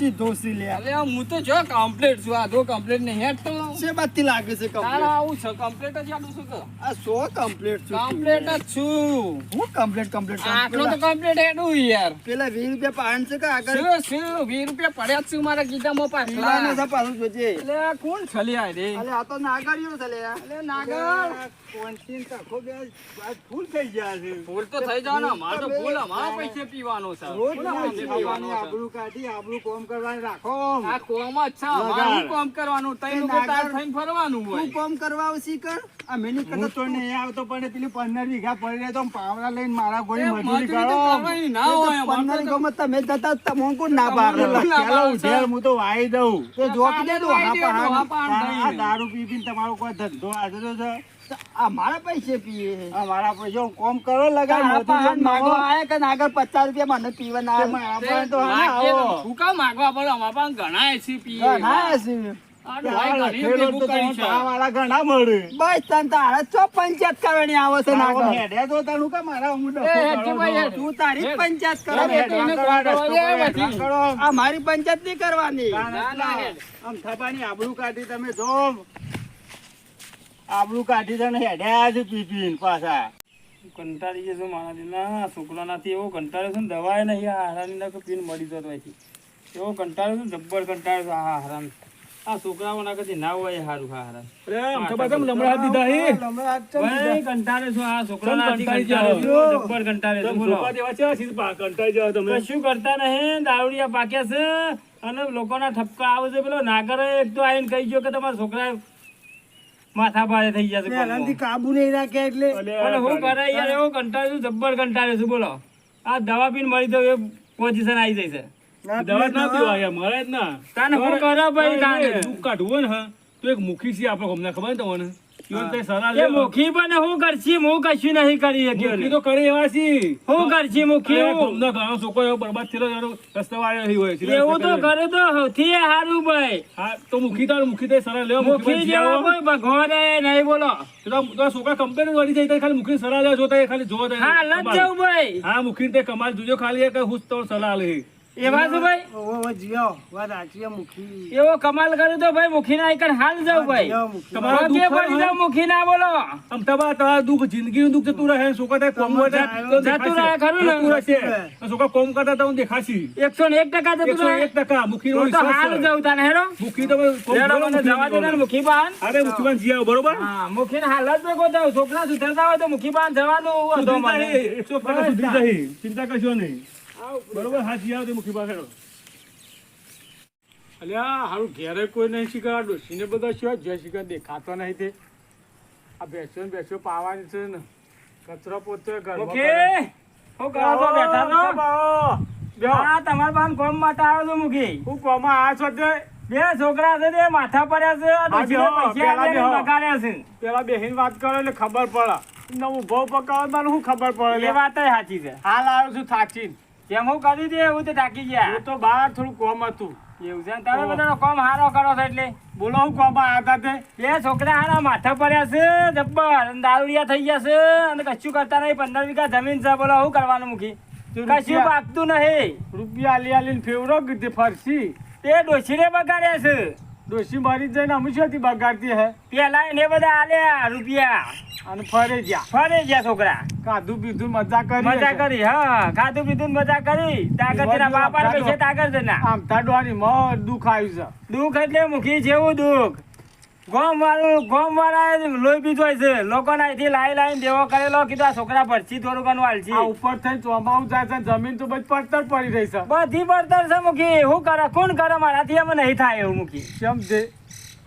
સીધો સી લે. અરે હું તો જો કમ્પ્લીટ છું. આ જો કમ્પ્લીટ નહીં હેઠતો શે બાતી લાગે છે તારા કમ્પ્લીટ આવું છે કમ્પ્લીટ જ આડું છું કે આ સો કમ્પ્લીટ છું કમ્પ્લીટ જ છું. હું કમ્પ્લીટ કમ્પ્લીટ આટલો તો કમ્પ્લીટ હેડું યાર. પેલા 20 રૂપિયા પાણ છે કે આગળ? શું શું? 20 રૂપિયા પડ્યા છું મારા ગીતામાં પીવાના ના સા પાછું જોજે એટલે કોણ છલિયા રે? અલે આ તો નાગરિયો છે લે અલે નાગર કોન્ટીન કાખો બે ફૂલ થઈ ગયા છે. ભૂલ તો થઈ જાવ ને મારે તો ભૂલ અમારા પૈસે પીવાનો છે. રોજ પીવાનો આબરૂ કાઢી આબરૂ કોમ કરવાની રાખો. આ કોમ જ છે અમારું કામ કરવાનું? તઈ લોકો તાર થઈને ફરવાનું તું કોમ કરવા આવશી કર આ મેની કરતા તો નહીં આવતો પણ પેલી પંદર વીઘા પડી રહે તો પાવડા લઈને મારા કોઈ મજૂરી કરો. ના હોય, તમે જતા ના ચાલો હું તો વાઈ દઉં. તો જોકી દે તો હા દે, પણ હા પણ આ દારૂ પી પીને તમારો કોઈ ધંધો આદરો છે. આ મારા પૈસે પીએ આ મારા પૈસા. કોમ કરો લગાડ તારા મજૂરી પાસે માગવા માગો આયા કે આગળ પચાસ રૂપિયા મને પીવા ના તે હા આવો. કામ માગવા પડે? અમારા પાસે ઘણા એસી પીએ. ઘણા કરવાની આવે કે મારા. પંચાયત કરવાની. ના, ના, આમ થપાની આબરૂ કાઢી તમે જો. આબરૂ કાઢી તને હેડ્યા છે પી પીને પાછા. કંટાળી જશે મારા દિલના. છોકરાનાથી એવો કંટાળ્યો છે ને દવાએ નહીં. આ હારાની ના પીને મળી જતો હોય એવો કંટાળ્યો છે જબ્બર કંટાળ્યો છે આ હારામ આ છોકરાઓના કદી ના હોય હારું હા? ભાઈ, કંટાળે છું આ છોકરાનાથી જબ્બર કંટાળે છું, બોલો. કરતા નહીં દારૂડિયા પાક્યા છે. અને લોકોના ઠપકા આવે છે પેલો નાગર એક તો આવીને કહી ગયો કે તમારા છોકરા માથા ભારે થઈ જશે પહેલાથી કાબુ નહીં રાખે એટલે અને હું કરે યાર એવો કંટાળ્યો છું જબ્બર કંટાળ્યો છું બોલો. આ દવા પીને મળી તો એ પોઝિશન આવી જાય છે. દવા જ ના પીવા યાર, મરે જ ના. તાને હું કરો ભાઈ તાને? દુઃખ કાઢવું ને હા, તો એક મુખી છે આપણે હમણાં ખબર ને તમને? તે મુખી પણ હું કરશી? હું કશું નહીં કરી શક્યો તો કરે એવા છે હું કરશી? મુખી અરે ઘણો છોકરો એવો બરબાદ થયેલો એનો વાળો નહીં હોય એવું તો કરે. કરે તો સૌથી સારું ભાઈ. હા તો મુખી તાર મુખી તે લેવા મુખી જેવો જેવો કોઈ ભગવાને નહીં બોલો. છોકરા કમ્પ્લેન વળી જાય ખાલી મુખી સલાહ લેવા જોતા ખાલી જોવા હા લજ જવું ભાઈ. હા મુખી તે કમાલ જોજો ખાલી હુસ તો સલાહ લે એવા શું ભાઈ? ઓવો, જીઓ વાત સાચી મુખી. એવો કમાલ કર્યો તો ભાઈ મુખી ના આઈકન હાલ જાવ ભાઈ. તમારો દુઃખ પડી જાવ મુખી ના બોલો. આમ તમારા તમારા જિંદગી નું દુખ જતું રહે તે કોમ તો જતું રહે ખરું ને? જતું રહેશે. તો છોકરા કોમ કરતા તો દેખાશી. એકસો ને એક ટકા જતું રહે. એક ટકા મુખી તો તો હાલ જાવ તાને હેરો. મુખી તો કોમ મને જવા દે ને મુખી બાન અરે મુખી બાન જીઓ બરોબર? હા મુખી હાલ જ થાવ છોકરા સુધરતા હોય તો મુખી બાન જવાનું હતો મને જાય, એકસો ટકા સુધરી જાય. ચિંતા કરશો નહીં. બરોબર હા જી આવો મુખી પાસે અલ્યા હારું ઘેરે કોઈ નહીં શીખવા ડોસીને બધા શું જય શીખા દેખાતો નહીં તે. આ બેસો ને બેસો પાવાની છે ને. કચરો પોતે ઘરમાં મુખી હું કરો છો બેઠા છો? હા તમારા બાન કોમ માટે આવ્યો છું મુખી. હું કોમાં આ છો તે બે છોકરા છે તે માથા પડ્યા છે પૈસા. છે. પેલા બેહીન વાત કરો એટલે ખબર પડે. નવું ભાવ પકાવવા શું ખબર પડે? એ વાત સાચી છે. હાલ આવ્યો છું થાચીને. જેમ હું કરી દે એવું તો થાકી ગયા. હું તો બહાર થોડું કોમ હતું. એવું છે તમે બધાનો કોમ હારો કરો છો એટલે. બોલો હું કોમ આવ્યા તે બે છોકરા હારા માથા પડ્યા છે જબ્બર. દારૂડિયા થઈ ગયા છે અને કશું કરતા નહીં. પંદર વીઘા જમીન છે. બોલો શું કરવાનું મૂકી? તો કશું પાકતું નહીં. રૂપિયા આલી આલીને ફેવરો કીધી ફરસી. તે ડોસીને બગાડ્યા છે. ડોસી મારી જઈને અમે શોથી બગાડતી હે? પેલા એને બધા આલ્યા રૂપિયા. અને ફરે ગયા. ફરે ગયા છોકરા. કાધું પીધું મજા કરી મજા કરી હા ખાધું પીધું મજા કરી. તાકર તેના બાપા પૈસે તાકર તેના આમ તાડવાની માં દુઃખ આવ્યું છે. દુઃખ એટલે મુખી જેવું દુઃખ. ગોમ વાળું ગોમ વાળા લોહી પીધો હોય છે. લોકોના અહીંથી લાઈ લાઈને દેવો કરેલો કીધું આ છોકરા ભરસી થોડું ઘણું આ ઉપર થઈ ચોમાવું જાય છે જમીન તો બધી પડતર પડી રહી છે. બધી પડતર છે મૂકી. હું કરે કોણ કરે? મારાથી અમે નહીં થાય એવું મૂકી. કેમ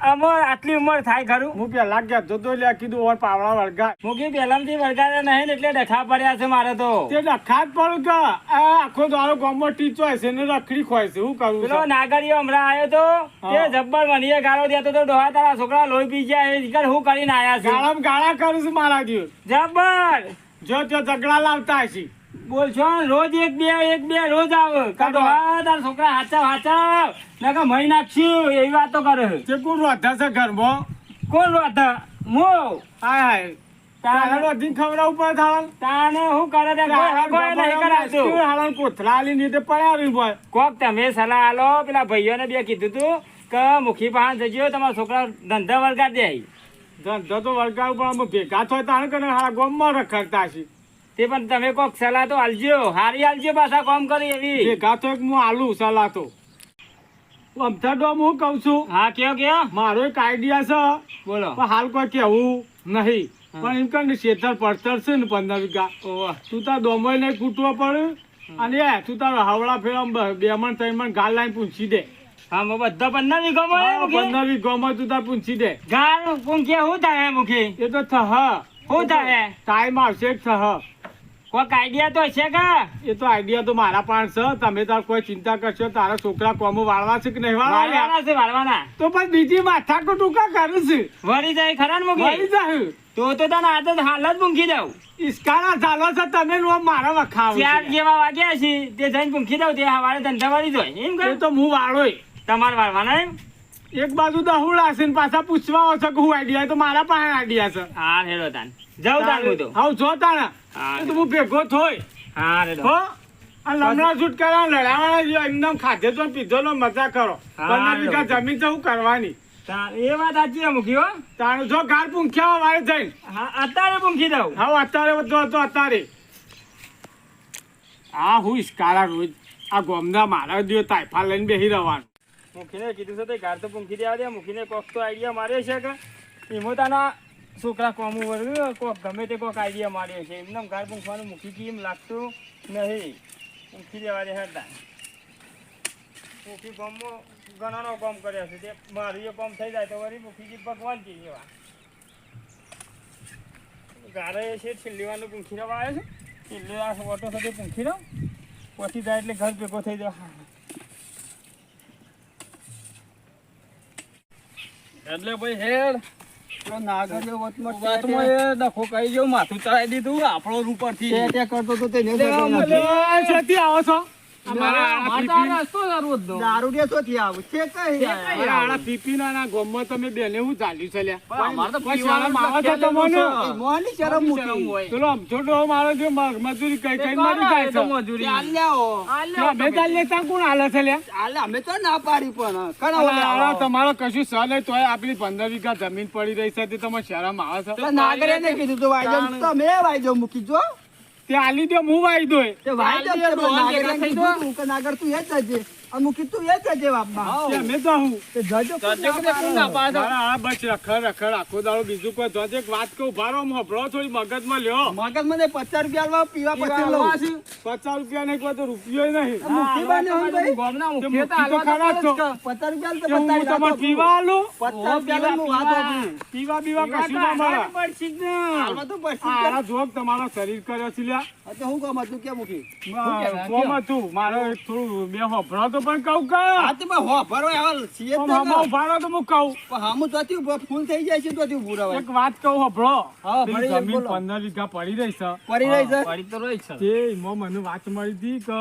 છે અમે આટલી ઉંમર થાય ખરું? હું પેલા લાગ્યા જોતો લ્યા કીધું ઓર પાવડા વળગા મુખી પહેલામથી વળગાડ્યા નહીં એટલે ડખા પડ્યા છે મારે તો. તે ડખાત પડું કે આખો દારો ગામમાં ટીચો હશે ને રખડી ખોય છે. શું કરું પેલો? નાગરીઓ હમણાં આવ્યો તો તે જબ્બર મનીએ ગાળો દેતો તો ડોહા તારા છોકરા લોહી પી ગયા એ શીખર હું કરીને આયા છે? ગાળા ગાળા કરું છું મારા જીવ. જબ્બર! જો ત્યાં ઝઘડા લાવતા હશે. બોલ છો રોજ એક બે એક બે રોજ આવે કાઢો હા તાર છોકરા હાચા હાચા નકા મહી નાખશું એવી વાતો કરે તે કોણ રોધા છે ઘરમાં કોણ વાત મો હાય હાય તારે બધીને ખવડાવવું ઉપર થાળાને. તાને હું કરે તે કોઈ નહીં કરાવતું. હાલાને કોથળા આલીને રીતે પડ્યા આવી ભાઈ. કોક તમે સલાહ આલો પેલા ભાઈઓને બે કીધું તું કે મુખી પાસે જજો તમારા છોકરા ધંધા વળગાડી દે. ધંધો તો વળગાવું પણ અમે ભેગા થાય કરે કરીને ગોમ ગામમાં રખડતા છીએ. તે પણ તમે કોક સલાહ તો આલજો. હારી હાલજો પાછા કામ કરી એવી. એ ગાતો એક હું આલું સલાહ તો અમથા ડોમ હું કહું છું? હા કયો કયો? મારો એક આઈડિયા છે. બોલો. પણ હાલ કોઈ કેવું નહીં. પણ એમ ને શેતર પડતર છે ને પંદર વીઘા. તું તાર ડોમોય નહીં કૂટવો પડે અને એ તું તારો હાવડા ફેરા બે મણ ત્રણ મણ ગાલ લાઈને પૂછી દે. હા બધા પંદર વીઘામાં હા? પંદર વીઘામાં તું તાર પૂંછી દે. ગાલ પૂંખે શું થાય મુખી એ તો થહ. શું થાય? ટાઈમ આવશે થહ. કોક આઈડિયા તો છે કે? એ તો આઈડિયા તો મારા પાસે છે. તમે તાર કોઈ ચિંતા કરશો તારા છોકરા કોમો વાળવા છે કે નહીં વાળવાના છે વાળવાના. તો પણ બીજી માથા તો ટૂંકા કરું છું? વળી જાય ખરા ને વળી જાય તો તો તને આદત હાલ જ પૂંખી દઉં. ઈસકાના ચાલો છે તમે નો મારા વખાવ ચાર જેવા વાગ્યા છે તે જઈને પૂંખી દઉં તે હવારે ધંધા વાળી જાય એમ એ તો હું વાળોય. તમારે વાળવાના એમ? એક બાજુ દહુડ ને પાછા પૂછવા આવશે કે હું આઈડિયા તો મારા પાસે આઈડિયા છે હા હેડો તાન. જાવ તાન હું તો. હાઉ જો તાન હા તો હું ભેગો થોય હા હેડો. હો? આ લમણા છૂટ કરવા લડાવાના જો એકદમ ખાધે તો પીધો નો મજા કરો. પંદર વીઘા જમીન તો હું કરવાની. એ વાત સાચી છે મૂકી હો. તાણું જો ગાર પૂંખ્યા વારે જઈને. હા અત્યારે પૂંખી દઉં. હા અત્યારે તો તો અત્યારે. આ હું ઈસકારા રોજ આ ગોમના મારા દિયો તાઇફા લઈને બેસી રહેવાનું મુખીને કીધું છે તે ગાર તો પૂંખી દેવા દે મુખીને કોક તો આઈડિયા માર્યો છે કે એમાં તાના છોકરા કોમું વર્યું કોક ગમે તે કોક આઈડિયા માર્યો છે. એમને ગાર પૂંખવાનું મૂકી કી એમ લાગતું નહીં? પૂંખી દેવા દે હતા મુખી ગામમાં ઘણાનો કામ કર્યો છે. તે મારું એ કોમ થઈ જાય તો વળી મુખીજી ભગવાન કી એવા. ગારે છે છેલ્લીવાનું પૂંખી રવા આવે છે. છેલ્લી વાર ઓટો સાથે પૂંખી રહો. પછી જાય એટલે ઘર ભેગો થઈ જાય. એટલે ભાઈ હેડ. ગયો માથું ચડાવી દીધું આપણો ઉપરથી થી. કરતો તો તમારો કશું સર નહીં તોય આપડી પંદર વીઘા જમીન પડી રહી છે તે તમે શરમ આવે છે? નાગરિયાને કીધું વાયજો તમે વાયજો મૂકી જો. તે આલી દો હું વાઈ દોય. તે તે દે, નાગર તું એ જ જજે આ મૂકી તું એ તો હું. તે જજો કે આ બસ આખો દાડો બીજું કોઈ જોજે એક વાત કહું. ભારો થોડી મગજમાં લ્યો. મગજ મને પચાસ રૂપિયા આલવા પીવા પછી પીવા લઉં. પચાસ રૂપિયા નહીં કોઈ તો રૂપિયો નહીં. બાને ભાઈ. ગામના તો તો તો હું પીવા આલું? પચાસ રૂપિયા નું વાત હતું. પીવા બીવા કશું ના મળે. હાલવા તો પડશે જ. આ જોગ તમારો શરીર કર્યો છે લ્યા. હા તો હું કહું કે મૂકી મ- કોમ હતું. મારે થોડું બે હોભળો તો પણ કહું કે હા તે હો ભરો હાલ સીએ તો કે. ઉભારો તો હું કહું પણ હામું ઊભો ફૂલ થઈ જાય છે ચોથી ઉભું રવાય. એક વાત કહું હોભળો હા, ભરી જમીન બોલો. પંદર વીઘા પડી રહી છે પડી રહી છે પડી તો રહી છે. તે મો મને વાત મળી હતી કે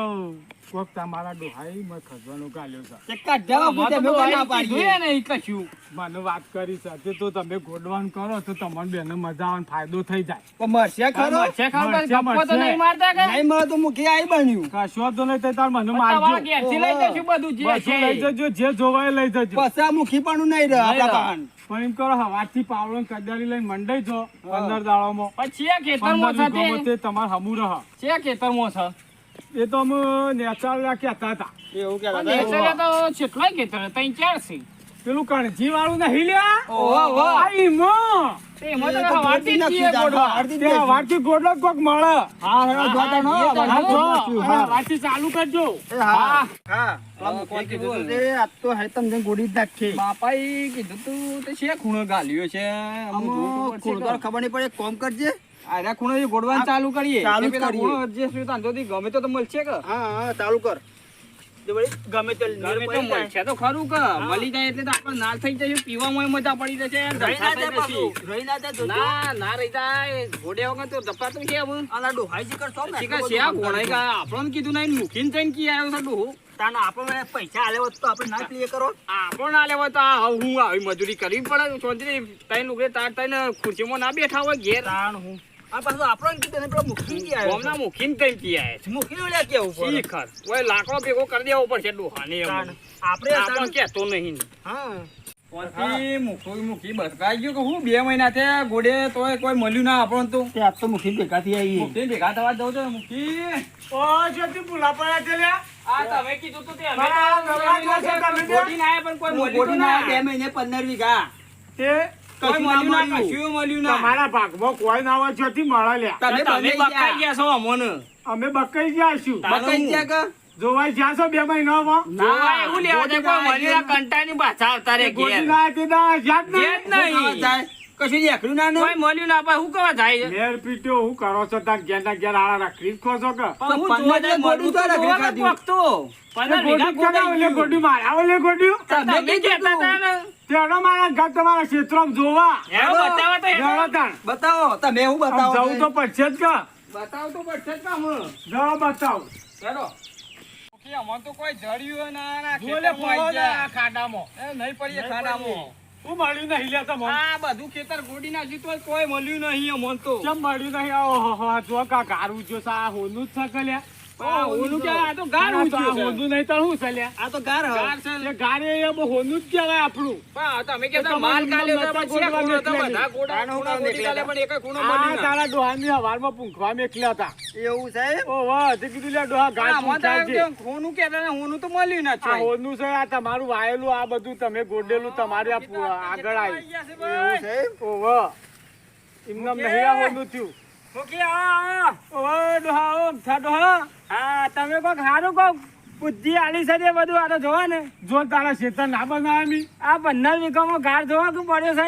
કોક તમારા ડોહાઈ મેં ખસવાનો ગાલ્યો છે ચક્કા કાઢ્યા અમારે વખતે તો અમે ભાઈ ના પાડીએ. નહીં કશું. મને વાત કરી છે તે તો તમે ગોડવાન કરો તો તમને બેને મજા આવે ફાયદો થઈ જાય પણ મરશે ખરો મરશે ખરો ગપ્પો તો નહીં મારતા કે? નહીં મારે તો મુખી આઈ બન્યું કશો તો નહીં તાર મને તમારા મારજો ઘેરથી લઈ જશું બધું જે છે. લઈ જજો જે જોવાય લઈ જજો પછી મૂકી પણ નહીં રહે રહે. પાન. પણ એમ કરો હવારથી પાવડો ને કદારી લઈને મંડાઈ જો પંદર દાડામાં પછી ખેતરમાં છે તમાર હમુ તે તમારે હમું રહ છે ખેતરમાં છે. એ તો અમે નેચાર કહેતા હતા એવું કહેતા પણ તો કેટલાય ખેતર ત્રણ ચાર છે. પેલું કણજી વાળું નહીં લ્યા? ઓહો, તે નાખી ગોડવા. તે. ગોડલો કોક મળે. હા જોતા નો, હા, ચાલુ કરજો. હા. હા. કીધું તું? તે, આજ તો હે તમને ગોળી જ નાખી. બાપાએ કીધું તું તે છે ખૂણો ગાલ્યો છે. ખબર નહીં પડે કોમ કરજે. આર્યા ખૂણો ગોડવાનું ચાલુ કરીએ. ચાલુ પેલા. ખૂણો જે શું ધંધોથી ગમે તો મળશે કે? હા હા ચાલુ કર. ગમે તો ગમે તો મળશે તો ખરું કે. મળી જાય એટલે તો આપણે નાલ થઈ જશે પીવામાં મજા પડી જશે રહી ના જાય પાછું. રહી ના જાય ના ના રહી જાય. ઘોડે વગર તો દપાતું છે હવે. આના ડોહાઈ શિખર છો ને, શીખા છે ઘોડાઈ કા આપણને કીધું નહીં મૂકીને થઈને કી આવ્યો છે ડોહો તાનો પૈસા આલે તો આપણે ના ક્લિયર કરો. આપણો ના લેવો તો આ હું આવી મજૂરી કરવી પડે. ચોંતરી તઈ નુકરે તાર તઈને ખુરશીમાં ના બેઠા હોય ઘેર. તાણ હું. આ પાછું આપણને કીધું ને પેલો મૂકી ગયા ગામના મુખીને તઈ પીયા મૂકી ઓલ્યા કેવું પડે. શીખર. ઓય લાકડો ભેગો કરી દેવો પડશે ડોહાને એમ. આપણે આપણને નહીં. હા. ત્યાંથી મૂકી મૂકી બસકાઈ ગયું કે હું બે મહિના થયા ગોડે તોય કોઈ મળ્યું ના આપણને તો. તે આજ તો મૂકી ભેગા થઈ આવીએ મૂકી ભેગા થવા જવું છે મૂકી ઓ જ્યોતિ ભૂલા પડ્યા છે લ્યા. આ તમે કીધું તો તે અમે તો નવરા છો તમે બે? ગોટીને આયા પણ કોઈ મળ્યું ના. બે મહિને પંદર વીઘા. તે કશું ના મળ્યું કશું મળ્યું ના. તમારા ભાગમાં કોઈ ના હોય જ્યોતિ મળે લ્યા તમે તમે બકાઈ ગયા છો અમોને. અમે બકાઈ ગયા છું બકાઈ ગયા કે જોવાઈ જ્યાં છો બે મહિનામાં જોવા એવું લેવા જાય કોઈ મળ્યું ના, પાછા આવતા રે ઘેર. ગોટીના તે દા યાદ નહીં. કશું દેખલું ના કોઈ મળ્યું ના પાછું હું કરવા જાય છે? પીટ્યો હું કરો છો તાર ઘેર ના ઘેર આળા ખો છો કે હું જોવા જાય ગોડું તો તો રખડી જોવા તો. પંદર વીઘા ગોટી ઓલે ગોડાઈ મારા ઓલે ગોટ્યું તમે કહેતા હતા ને. તેનો મારા ઘર તમારા ક્ષેત્રમાં જોવા બતાવો તો હેડો. બતાવો તમે હું બતાવો જવું તો પડશે જ કે બતાવો તો પડશે જ કામ. જવા બતાવ હેડો. ઓકે, તો કોઈ જડ્યું ના ના જો લે ખેતરમાં આઈ પોળો ગયા. ખાડામાં એ નહીં પડીએ ખાડામાં. શું મળ્યું નહીં લે તમને આ બધું ખેતર ગોડી નાખ્યું તોય કોઈ મળ્યું નહીં મન તો. કેમ મળ્યું નહીં? આ જો કા ગારું જો સા હોનું જ છે ઓલું કે આ તો ગાર છે. હોનું નહીં તો શું છે આ તો ગાર ગાર છે. ગારે એ બહુ હોનું જ કહેવાય આપણું. પણ તમે કહેતા માલ તમારું તો પછી આ તો બધા ગોડા આનું ખૂણા કામ ગોડી કાઢે નીકળ્યા. પણ એકેય ખૂણો આ ના. તારા ડોહાની હવારમાં પૂંખવા મેકલ્યા હતા. એવું છે ઓ વાહ તે કીધું લ્યા ડોહા પણ ગાય આમાં તો પૂંખાય એમ છે. કે કહેતા ને તો મળ્યું ના છે. હોનું છે આ તમારું વાયેલું આ બધું તમે ગોડેલું તમારે આગળ આવી. એવું છે ઓ વાહ. એમને નહીં આ હોનું થયું. મૂકી આવો, આવો. ઓ ડોહા, ઓ અમથા ડોહા. હા, તમે કોક હારું કોક બુદ્ધિ આલી છે બધું આ તો જોવો ને જો તારા શેતર ના બનાવે આ પંદર વીઘામાં ઘાર જોવા કે પડ્યો છે.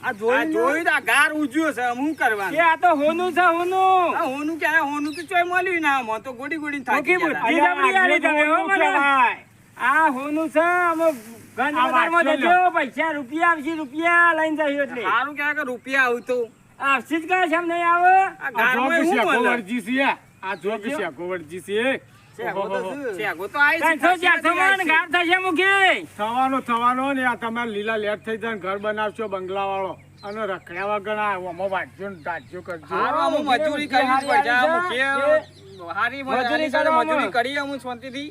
આ તો આ ગાર છે આમ કરવાનું કે આ તો હોનું છે હોનું આ હોનું કે હોનું તો ચોય મળ્યું ના આમાં તો ગોડી ગોડી થાકી બુદ્ધિ હતા. આલી તમે હો મને. આ હોનું છે અમે ગંજ બજારમાં વાંચો પૈસા રૂપિયા આવશે રૂપિયા લઈને જાય એટલે સારું કે રૂપિયા આવતો આવશે જ છે એમ નહીં આવે? આ આ જો શું શેકો મળે? વળજી છે. આ જો કે છે શેકો તો ઓહોહો. શું? શેગો તો આઈ છે, ત્રણસો ચારસો માં ઘાર થશે મૂકી થવાનો થવાનો ને આ તમારે લીલા લેટ થઈ જાય ઘર બનાવશો બંગલા વાળો અને રખડ્યા વગર આ વાંચજો ને દાજ્યો કરજો. મજૂરી કરી મજૂરી કરી શાંતિથી.